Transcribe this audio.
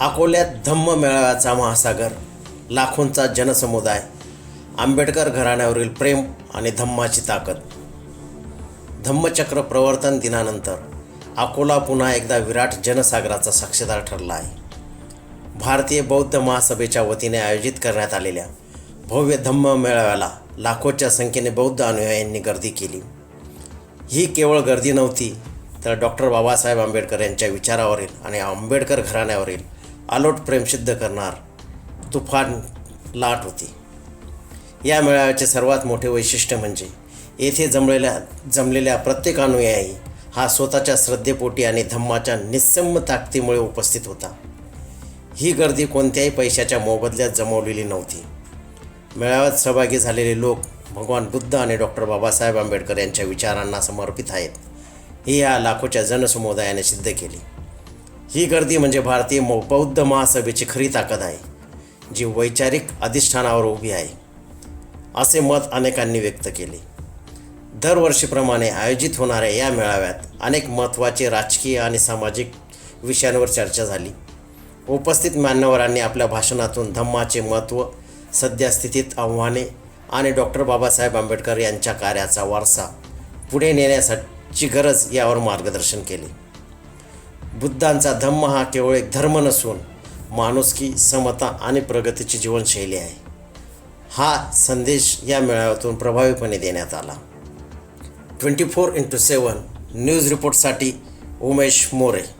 अकोल्यात धम्म मेळाव्याचा महासागर लाखोंचा जनसमुदाय आंबेडकर घराण्यावरील प्रेम आणि धम्माची ताकद. धम्मचक्र प्रवर्तन दिनानंतर अकोला पुन्हा एकदा विराट जनसागराचा साक्षीदार ठरला आहे. भारतीय बौद्ध महासभेच्या वतीने आयोजित करण्यात आलेल्या भव्य धम्म मेळाव्याला लाखोच्या संख्येने बौद्ध अनुयायांनी गर्दी केली. ही केवळ गर्दी नव्हती तर डॉक्टर बाबासाहेब आंबेडकर यांच्या विचारावरील आणि आंबेडकर घराण्यावरील आलोट प्रेम सिद्ध करणार तुफान लाट होती. या मेळाव्याचे सर्वात मोठे वैशिष्ट्य म्हणजे येथे जमलेल्या जमलेल्या प्रत्येक अनुयायी हा स्वतःच्या श्रद्धेपोटी आणि धम्माच्या निस्सम ताकदीमुळे उपस्थित होता. ही गर्दी कोणत्याही पैशाच्या मोबदल्यात जमवलेली नव्हती. मेळाव्यात सहभागी झालेले लोक भगवान बुद्ध आणि डॉक्टर बाबासाहेब आंबेडकर यांच्या विचारांना समर्पित आहेत. ही या लाखोच्या जनसमुदायाने सिद्ध केली. ही गर्दी म्हणजे भारतीय मौ- बौद्ध महासभेची खरी ताकद आहे जी वैचारिक अधिष्ठानावर उभी आहे असे मत अनेकांनी व्यक्त केले. दरवर्षीप्रमाणे आयोजित होणाऱ्या या मेळाव्यात अनेक महत्त्वाचे राजकीय आणि सामाजिक विषयांवर चर्चा झाली. उपस्थित मान्यवरांनी आपल्या भाषणातून धम्माचे महत्त्व सद्यस्थितीत आव्हाने आणि डॉक्टर बाबासाहेब आंबेडकर यांच्या कार्याचा वारसा पुढे नेण्यासाठीची गरज यावर मार्गदर्शन केले. बुद्धांचा धम्म हा केवळ एक धर्म नसून माणुसकी समता आणि प्रगतीची जीवनशैली आहे. हा संदेश या मेळाव्यातून प्रभावीपणे देण्यात आला. Twenty four into seven news रिपोर्टसाठी Umesh More.